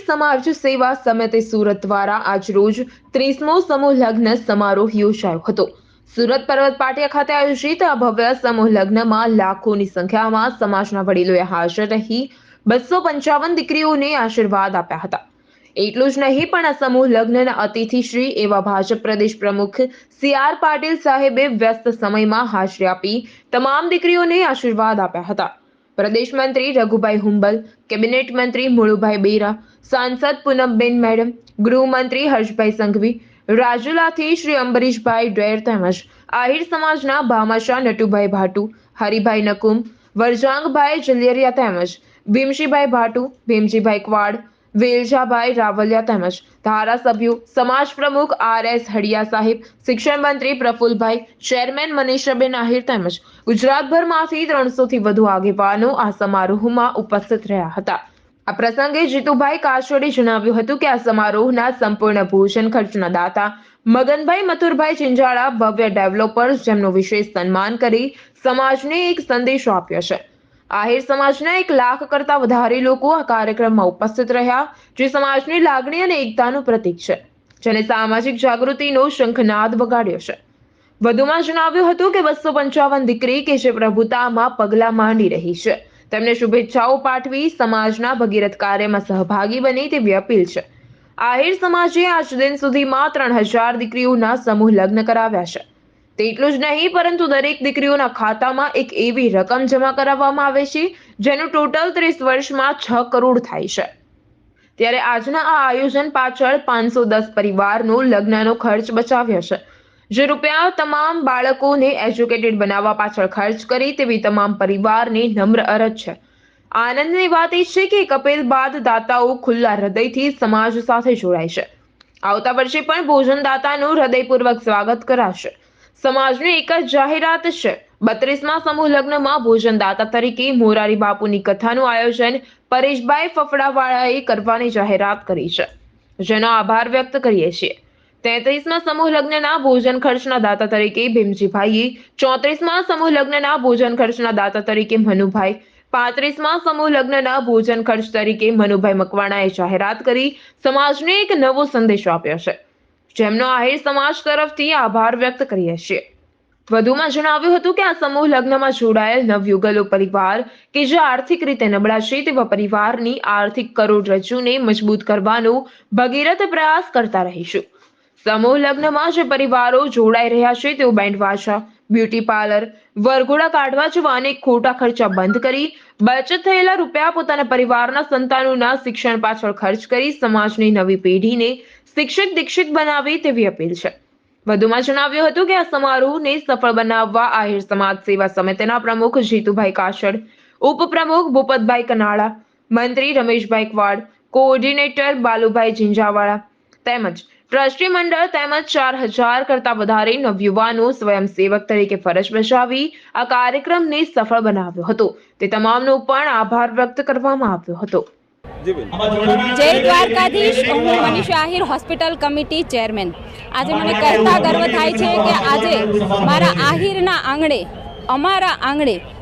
સમાજ સેવા સમિતિ સુરત દ્વારા આજરોજ ત્રીસમો સમૂહ લગ્ન સમારોહ યોજાયો હતો. સુરત પર્વત પાટિયા ખાતે આયોજિત આ ભવ્ય સમૂહ લગ્નમાં લાખોની સંખ્યામાં સમાજના વડીલોએ હાજર રહી બસો પંચાવન દીકરીઓને આશીર્વાદ આપ્યા હતા. એટલું જ નહીં, પણ આ સમૂહ લગ્નના અતિથિ શ્રી એવા ભાજપ પ્રદેશ પ્રમુખ સી આર પાટીલ સાહેબે વ્યસ્ત સમયમાં હાજરી આપી તમામ દીકરીઓને આશીર્વાદ આપ્યા હતા. પ્રદેશ મંત્રી રઘુભાઈ હુંબલ, કેબિનેટ મંત્રી મુળુભાઈ બેરા, સાંસદ પૂનમબેન મેડમ, ગૃહમંત્રી હર્ષભાઈ સંઘવી, રાજુલાથી શ્રી અંબરીશભાઈ ડેર તેમજ આહિર સમાજના ભામાશા નટુભાઈ ભાટુ, હરિભાઈ નકુમ, વરજાંગભાઈ જલિયરિયા તેમજ ભીમશીભાઈ ભાટુ, ભીમજીભાઈ ક્વાડ વેલજાભાઈ રાવલિયા તેમજ ધારાસભ્યો, સમાજ પ્રમુખ આર એસ હડિયા સાહેબ, શિક્ષણ મંત્રી પ્રફુલભાઈ, ચેરમેન મનીષાબેન આહિર તેમજ ગુજરાતભરમાંથી ત્રણસોથી વધુ આગેવાનો આ સમારોહમાં ઉપસ્થિત રહ્યા હતા. આ પ્રસંગે જીતુભાઈ કાછોડે જણાવ્યું હતું કે આ સમારોહના સંપૂર્ણ ભોજન ખર્ચના દાતા મગનભાઈ મથુરભાઈ ચિંજાળા, ભવ્ય ડેવલપર્સ જેમનું વિશેષ સન્માન કરી સમાજને એક સંદેશો આપ્યો છે. આહિર સમાજના એક લાખ કરતા વધારે લોકો આ કાર્યક્રમમાં ઉપસ્થિત રહ્યા, જે સમાજની લાગણી અને એકતાનું પ્રતીક છે, જેને સામાજિક જાગૃતિનો શંખનાદ વગાડ્યો છે. વધુમાં જણાવ્યું હતું કે બસો પંચાવન દીકરી કે જે પ્રભુતામાં પગલાં માંડી રહી છે. તેમને શુભેચ્છાઓ પાઠવી સમાજના ભગીરથ કાર્યમાં સહભાગી બની તેવી અપીલ છે. આહિર સમાજે આજ દિન સુધીમાં ત્રણ હજાર દીકરીઓના સમૂહ લગ્ન કરાવ્યા છે. તેટલું જ નહીં, પરંતુ દરેક દીકરીઓના ખાતામાં એક એવી રકમ જમા કરાવવામાં આવે છે, જેનું ટોટલ ત્રીસ વર્ષમાં છ કરોડ થાય છે. ત્યારે આજના આ આયોજન પાછળ પાંચસો દસ પરિવારનો લગ્નનો ખર્ચ બચાવ્યો છે. જે રૂપિયા તમામ બાળકોને એજ્યુકેટેડ બનાવવા પાછળ ખર્ચ કરી તેવી તમામ પરિવારની નમ્ર અરજ છે. આનંદની વાત એ છે કે કપિલ બાદ દાતાઓ ખુલ્લા હૃદયથી સમાજ સાથે જોડાય છે. આવતા વર્ષે પણ ભોજનદાતાનું હૃદયપૂર્વક સ્વાગત કરાશે. સમાજની એક જ જાહેરાત છે. બત્રીસમાં સમૂહ લગ્નમાં ભોજનદાતા તરીકે મોરારી બાપુની કથાનું આયોજન પરેશભાઈ ફફડાવાળાએ કરવાની જાહેરાત કરી છે. જેનો આભાર વ્યક્ત કરીએ છીએ. તેત્રીસમાં સમૂહ લગ્નના ભોજન ખર્ચના દાતા તરીકે ભીમજીભાઈએ ચોત્રીસમાં સમૂહ લગ્નના ભોજન ખર્ચના દાતા તરીકે મનુભાઈ, પાંત્રીસમાં સમૂહ લગ્નના ભોજન ખર્ચ તરીકે મનુભાઈ મકવાણાએ જાહેરાત કરી સમાજને એક નવો સંદેશો આપ્યો છે. જેમનો આહિર સમાજ તરફથી આભાર વ્યક્ત કરીએ છીએ. વધુમાં જણાવ્યું હતું કે આ સમૂહ લગ્નમાં જોડાયેલ નવયુગલો પરિવાર કે જે આર્થિક રીતે નબળા છે તેવા પરિવારની આર્થિક કરોડરજ્જુને મજબૂત કરવાનો ભગીરથ પ્રયાસ કરતા રહીશું. સમૂહ લગ્નમાં જે પરિવારો જોડાઈ રહ્યા છે તેઓ બેન્ડ વાજા બ્યુટી પાર્લર, વરઘોડા કાઢવા જેવા અનેક ખોટા ખર્ચા બંધ કરી, બચત થયેલા રૂપિયા પોતાના પરિવારના સંતાનોના શિક્ષણ પાછળ ખર્ચ કરી, સમાજની નવી પેઢીને શિક્ષિત દીક્ષિત બનાવે તેવી અપીલ છે. વધુમાં જણાવ્યું હતું કે આ સમારોહને સફળ બનાવવા આહિર સમાજ સેવા સમિતિના પ્રમુખ જીતુભાઈ કાછડ ઉપપ્રમુખ ભૂપતભાઈ કનાળા, મંત્રી રમેશભાઈ કવાડ, કોઓર્ડિનેટર બાલુભાઈ ઝીંઝાવાળા તેમજ ટ્રસ્ટી મંડળ તેમજ ચાર હજાર કરતા વધારે નવયુવાનો સ્વયંસેવક તરીકે ફરજ બજાવી આ કાર્યક્રમને સફળ બનાવ્યો હતો. તે તમામનો પણ આભાર વ્યક્ત કરવામાં આવ્યો હતો. જય દ્વારકાધીશ. હું Manish Ahir hospital committee chairman. આજે મને કહેતા ગર્વ થાય છે કે આજે મારા આહિરના આંગણે અમારા આંગણે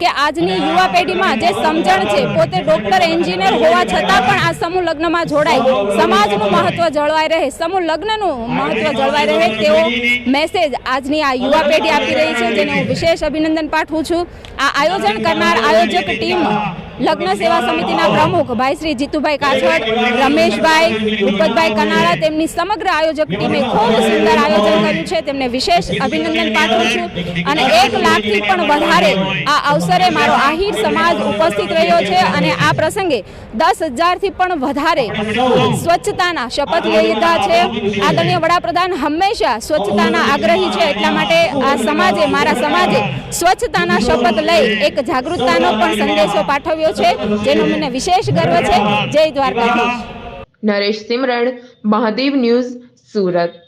કે આજની યુવા પેઢીમાં જે સમજણ છે, પોતે ડોક્ટર એન્જિનિયર હોવા છતાં પણ આ સમૂહ લગ્નમાં જોડાય. સમાજનું મહત્વ જળવાઈ રહે, સમૂહ લગ્નનું મહત્વ જળવાઈ રહે તેવો મેસેજ આજની આ યુવા પેઢી આપી રહી છે, જેને હું વિશેષ અભિનંદન પાઠવું છું. આ આયોજન કરનાર આયોજક ટીમ લગ્ન સેવા સમિતિના પ્રમુખ ભાઈ શ્રી જીતુભાઈ કાછડ, રમેશભાઈ ભૂપતભાઈ કનાળા તેમની સમગ્ર આયોજક ટીમે ખૂબ સુંદર આયોજન કર્યું છે. તેમને વિશેષ અભિનંદન પાઠવું છું અને એક લાખથી પણ વધારે આ અવસરે મારો આહિર સમાજ ઉપસ્થિત રહ્યો છે અને આ પ્રસંગે દસ હજારથી પણ વધારે સ્વચ્છતાના શપથ લઈ લીધા છે. આદરણીય વડાપ્રધાન હંમેશા સ્વચ્છતાના આગ્રહી છે. એટલા માટે આ સમાજે, મારા સમાજે સ્વચ્છતાના શપથ લઈ એક જાગૃતતાનો પણ સંદેશો પાઠવ્યો છે જેનો મને વિશેષ ગર્વ છે. જય દ્વારકાધીશ. નરેશ સિમરણ મહાદેવ ન્યૂઝ સુરત.